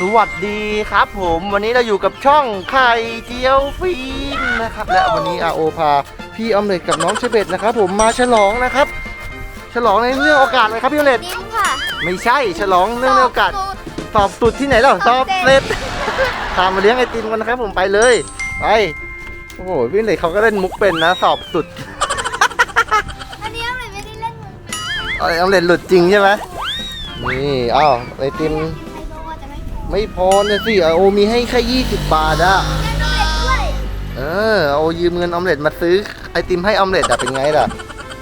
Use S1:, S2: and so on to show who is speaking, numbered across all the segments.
S1: สวัสดีครับผมวันนี้เราอยู่กับช่องไข่เจียวฟิล์มนะครับและวันนี้อาโอพาพี่ออมเล็ตกับน้องเชเบตนะครับผมมาฉลองนะครับ ฉลองในเรื่องโอกาสอะไรครับพี่ออมเล็ต
S2: นิ้วค่ะ
S1: ไม่ใช่ฉลองเรื่องในโอกาสสอบสุดที่ไหนหรอสอบเสร็จตามมาเลี้ยงไอติมกันนะครับผมไปเลยไปโอ้โหพี่ออมเล็ตเขาก็เล่นมุกเป็นนะสอบสุด
S2: อันนี้อะไรไม่ได้เล่นมือนะ
S1: เอาไอออมเล็ตหลุดจริงใช่ไหมนี่อ้าวไอติม
S2: ไฮโลจะไม่พอ
S1: ไม่พอนะสิอาโอมีให้แค่20บาทอะ
S2: แม่ต้องเล่นด้วย
S1: เออเอายืมเงินออมเล็ตมาซื้อไอติมให้ออมเล็ตอะเป็นไงล่ะ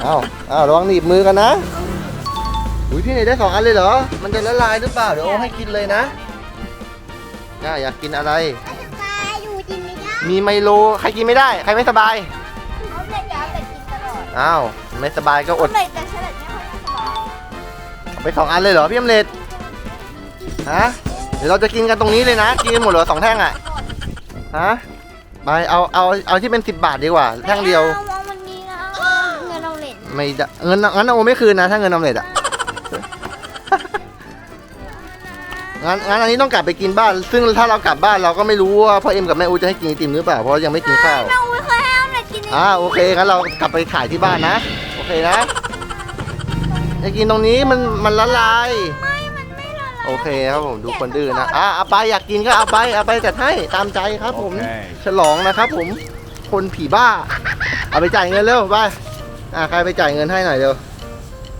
S1: เอาเอาระวังหนีบมือกันนะอุ้ยพี่เนยได้สองอันเลยเหรอ มันจะละลายหรือเปล่า เดี๋ยวโอให้กินเลยนะน่าอยากกินอะไร
S2: ตายอยู่จริงไม่ได้
S1: มีไมโลใครกินไม่ได้ ใครไม่สบาย
S2: เขาเล่นยาวแต่กินตลอด
S1: อ้าวไม่สบายก็อด
S2: เลยแต่ฉลาดไม่ค่อยสบาย
S1: เอาไปสองอันเลยเหรอพี่ออมเล็ตฮะเดี๋ยวเราจะกินกันตรงนี้เลยนะ กินหมดเหรอสองแท่งอะฮะไปเอาเอาเอาที่เป็น10บาทดีกว่า แท่งเดียว
S2: อาวันนี้นะเงินเราเล่น
S1: ไม่ได้เงินงั้นโอไม่คืนนะ ถ้าเงินออมเล็ตอะงั้นงั้นอันนี้ต้องกลับไปกินบ้าน ซึ่งถ้าเรากลับบ้านเราก็ไม่รู้ว่าพ่อเอ็มกับแม่อูจะให้กินไอติมหรือเปล่าเพราะยังไม่กินข้าว
S2: เราไม่เคยให้เอาเล่นกิน
S1: อ่าโอเคงั้นเรากลับไปขายที่บ้านนะ โอเคนะจะกินตรงนี้มันมันละลาย
S2: ไม่
S1: โอเคครับผมดูคนดื้อนะอ่าเอาไปอยากกินก็เอาไปเอาไปจัดให้ตามใจครับผม
S3: โอเค
S1: ฉลองนะครับผมคนผีบ้า เอาไปจ่ายเงินเร็วไปอ่าใครไปจ่ายเงินให้หน่อยเร็ว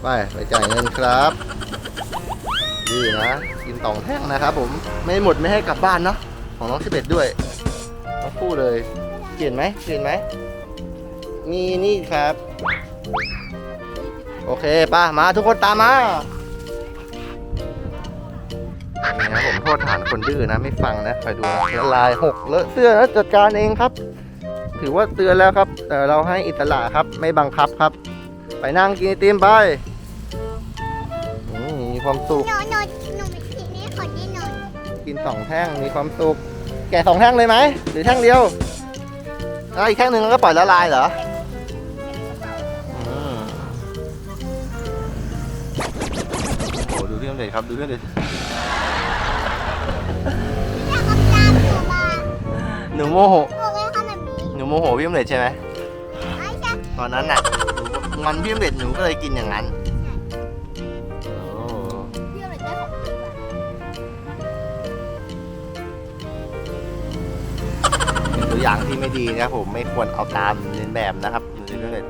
S1: ไปไปจ่ายเงินครับดื้อนะกินสองแท่งนะครับผมไม่หมดไม่ให้กลับบ้านเนาะของน้องสิบเอ็ดด้วยทั้งคู่เลยเปลี่ยนไหมเปลี่ยนไหมมีนี่ครับ โอเคป้ามาทุกคนตามมา นี่นะผมโทษฐานคนดื้อนะไม่ฟังนะคอยดูนะละลายหกเลอะเสื้อแล้วจัดการเองครับ ถือว่าเตือนแล้วครับแต่เราให้อิสระครับไม่บังคับครับ ไปนั่งกินไอติมไปอืมมีความสุข
S2: หนูหนูหนูไม่กินนี่ขอกินหน่อย
S1: กินสองแท่งมีความสุข แกะสองแท่งเลยไหมหรือแท่งเดียวแล้วอีกแท่งหนึ่งแล้วก็ปล่อยละลายเหรออืมโอ้ดูเรื่องเด็ดครับดูเรื่องเด็ด
S2: หนูมา
S1: หนูโมโห
S2: หนูเลยทำแบบนี้
S1: หนูโมโหพี่อมเล็ดใช่ไหม
S2: ไอ้ชา
S1: ตอนนั้นน่ะหนูงอนพี่อมเล็ดหนูก็เลยกินอย่างนั้นโอ้
S2: เพื่อนเลยได้ของกินมา
S1: เป็นตัวอย่างที่ไม่ดีนะครับผมไม่ควรเอาตามเลียนแบบนะครับหนูพี่อมเล็ด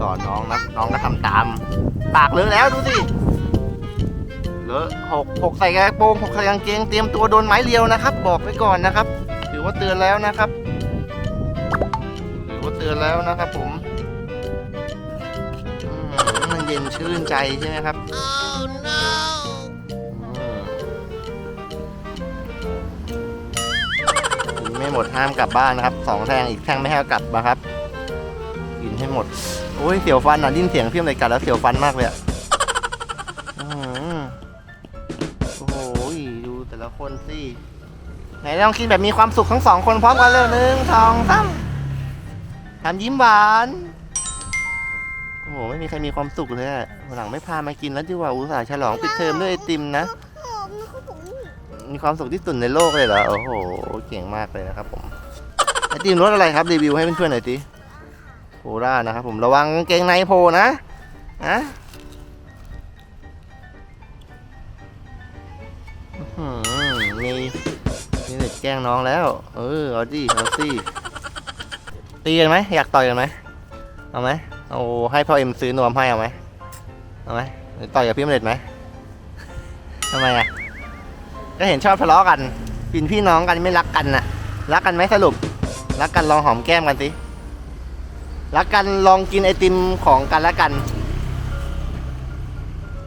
S1: สอนน้องนะน้องก็ทำตาม ปากเลอะแล้วดูสิเล อหกหกใส่กระโปรงหกใส่กางเกงเตรียมตัวโดนไม้เรียวนะครับ บอกไว้ก่อนนะครับ ถือว่าเตือนแล้วนะครับ ถือว่าเตือนแล้วนะครับ ผมมันเย็นชื่นใจใช่ไหมครับอืมกินไม่หมดห้ามกลับบ้านนะครับสองแท่งอีกแท่งไม่ให้กลับนะครับ กินให้หมดโอ้ยเสียวฟันอะดิ้นเสียงเพี้ยมเลยกัดแล้วเสียวฟันมากเลยอะ ละคนสิไหนลองกินแบบมีความสุขทั้งสองคนพร้อมกันเลยหนึ่งสองสามทำยิ้มหวานโอ้โหไม่มีใครมีความสุขเลยอะวันหลังไม่พามากินแล้วดีกว่าอุตส่าห์ฉลองปิดเทอมด้วยไอติมนะ
S2: มี
S1: ความสุขที่สุดในโลกเลยเหรอโอ้โหเก่งมากเลยนะครับผมไอติมรสอะไรครับรีวิวให้เพื่อนๆหน่อยสิโครานะครับผมระวังเกงในโผล่นะนะ ด็กแกล้งน้องแล้ว เออเอาดิเอาสิตีกันไหมอยากต่อยกันไหมเอาไหมเอาให้พ่อเอ็มซื้อนวมให้เอาไหมเอาไหมต่อยกับพี่อมเล็ดไหมทำไมอะก็เห็นชอบทะเลาะกันป็นพี่น้องกันไม่รักกันน่ะ รักกันไหมสรุป รักกันลองหอมแก้มกันสิรักกันลองกินไอติมของกันและกัน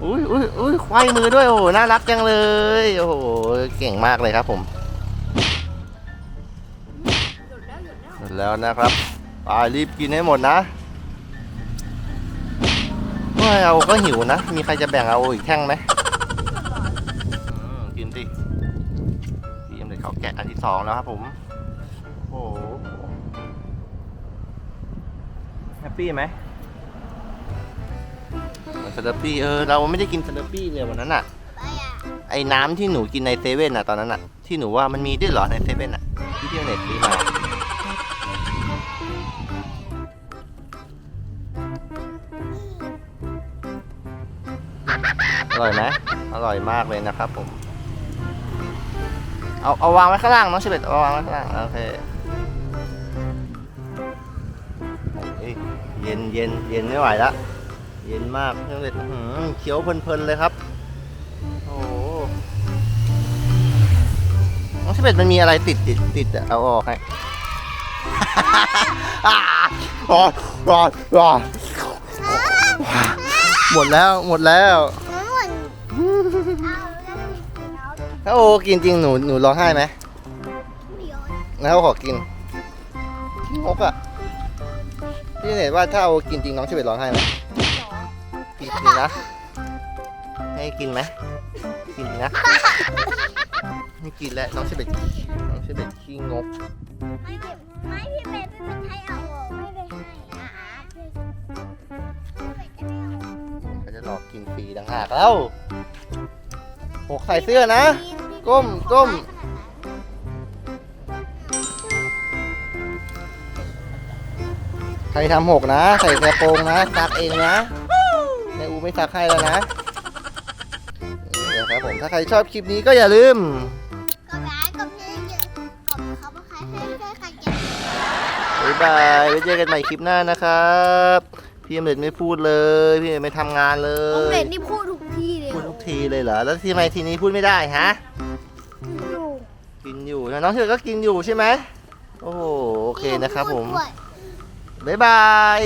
S1: อุ้ยอุ้ยอุ้ยควายมือด้วยโอ้โหน่ารักจังเลย โอ้โหเก่งมากเลยครับผม
S2: แล้วหยุดแล้ว
S1: หมดแล้วนะครับไปรีบกินให้หมดนะเฮ้ยเอาก็หิวนะ มีใครจะแบ่งเอาอีกแท่งไหมอืมกินสิพี่ยมเด็กเขาแกะอันที่สองแล้วครับผม โอ้โหแฮปปี้ไหมโอ้สลัดปี้เออเราไม่ได้กินสลัดปี้เลยวันนั้นอะ
S2: ไปอะ
S1: ไอ้น้ำที่หนูกินในเซเว่นอะตอนนั้นอะ ที่หนูว่ามันมีด้วยเหรอในเซเว่นอะ ที่พี่เน็ตซื้อมา อร่อยไหมอร่อยมากเลยนะครับผม เอาเอาวางไว้ข้างล่างน้องเชเบตเอาวางไว้ข้างล่างโอเคเย็นเย็นเย็นไม่ไหวละเย็นมากน้องเชเบตอื้อหือเคี้ยวเพลินๆเลยครับโอ้โหน้องเชเบตมันมีอะไรติดติดติดอะเอาออกให้ หมดแล้วหมดแล้ว
S2: น้ำมันเอาแล้ว
S1: ถ้าโอกินจริงหนูหนูร้องไห้ไหมแล้วขอกินงกอะพี่เห็นว่าถ้าโอกินจริงน้องเชเบตร้องไห้ไหมกินจริงนะ ให้กินไหมกินนะ ไม่กินแล้วน้องเชเบตน้องเชเบตขี้งก
S2: ไม่พี่ไม่พี่เบนไม่ให้เอาไม่ได้ให้อะอะพี่เบนจะไม่เอา
S1: เขาจะหลอกกินฟรีต่างหากแล้วหกใส่เสื้อนะ ก้มก้ม ใครทำหกนะ ใส่กระโปรงนะซักเองนะในอูไม่ซักให้แล้วนะนี่นะครับผมถ้าใครชอบคลิปนี้ก็อย่าลืมายบายไว้เจอกันใหม่คลิปหน้านะครับ พี่อมเล็ดไม่พูดเลย พี่อมเล็ดไม่ทำงานเล
S2: น้อง
S1: ย
S2: เบนนี่พูดทุกที่เลย
S1: พูดทุกทีเลยเหรอ แล้วทำไมทีนี้พูดไม่ได้ฮะ
S2: อยู่
S1: กินอยู่แล้วน้องเธอก็กินอยู่ใช่ไหม โอ้โห โอเคนะครับผม
S2: ด้วย
S1: บ๊ายบาย